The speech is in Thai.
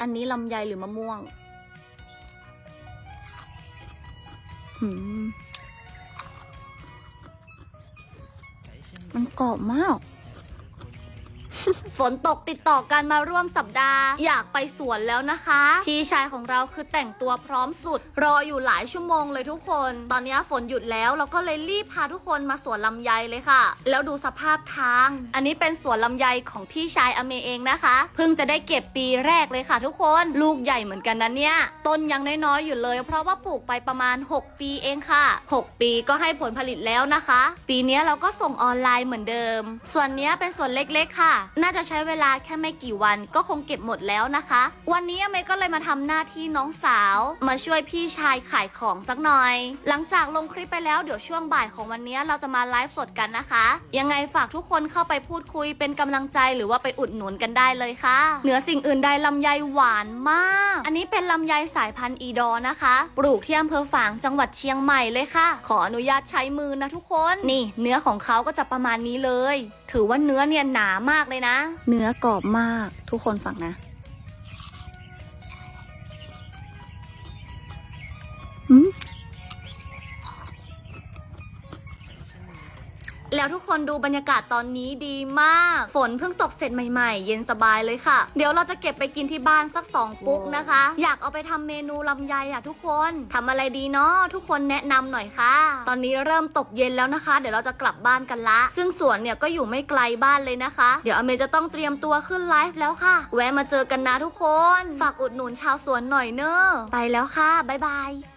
อันนี้ลำไยหรือมะม่วงมมันกรอบมาก ฝนตกติดต่อกันมาร่วมสัปดาห์ อยากไปสวนแล้วนะคะ พี่ชายของเราคือแต่งตัวพร้อมสุด รออยู่หลายชั่วโมงเลยทุกคน ตอนนี้ฝนหยุดแล้วเราก็เลยรีบพาทุกคนมาสวนลำไยเลยค่ะ แล้วดูสภาพทาง อันนี้เป็นสวนลำไยของพี่ชายอเมเองนะคะเพิ่งจะได้เก็บปีแรกเลยค่ะทุกคนลูกใหญ่เหมือนกันนะเนี่ยต้นยังน้อยๆอยู่เลย เพราะว่าปลูกไปประมาณ 6 ปีเองค่ะ 6 ปีก็ให้ผลผลิตแล้วนะคะ ปีนี้เราก็ส่งออนไลน์เหมือนเดิม ส่วนนี้เป็นส่วนเล็กๆค่ะน่าจะใช้เวลาแค่ไม่กี่วันก็คงเก็บหมดแล้วนะคะ วันนี้อเมก็เลยมาทำหน้าที่น้องสาว มาช่วยพี่ชายขายของสักหน่อย หลังจากลงคลิปไปแล้วเดี๋ยวช่วงบ่ายของวันนี้เราจะมาไลฟ์สดกันนะคะ ยังไงฝากทุกคนเข้าไปพูดคุยเป็นกำลังใจหรือว่าไปอุดหนุนกันได้เลยค่ะ เหนือสิ่งอื่นใดลำไยหวานมาก อันนี้เป็นลำไยสายพันธุ์อีดอนะคะ ปลูกที่อำเภอฝางจังหวัดเชียงใหม่เลยค่ะ ขออนุญาตใช้มือนะทุกคน นี่ เนื้อของเขาก็จะประมาณนี้เลยถือว่าเนื้อเนี่ยหนามากเลยนะ เนื้อกรอบมากทุกคนฟังนะ แล้วทุกคนดูบรรยากาศตอนนี้ดีมาก ฝนเพิ่งตกเสร็จใหม่ๆ เย็นสบายเลยค่ะ เดี๋ยวเราจะเก็บไปกินที่บ้านสักสองปุ๊กนะคะ อยากเอาไปทำเมนูลำไยอะทุกคนทำอะไรดีเนาะทุกคนแนะนำหน่อยค่ะ ตอนนี้เริ่มตกเย็นแล้วนะคะ เดี๋ยวเราจะกลับบ้านกันละ ซึ่งสวนเนี่ยก็อยู่ไม่ไกลบ้านเลยนะคะ เดี๋ยวอเมจะต้องเตรียมตัวขึ้นไลฟ์แล้วค่ะ แวะมาเจอกันนะทุกคน ฝากอุดหนุนชาวสวนหน่อยเนอะไปแล้วค่ะบ๊ายบาย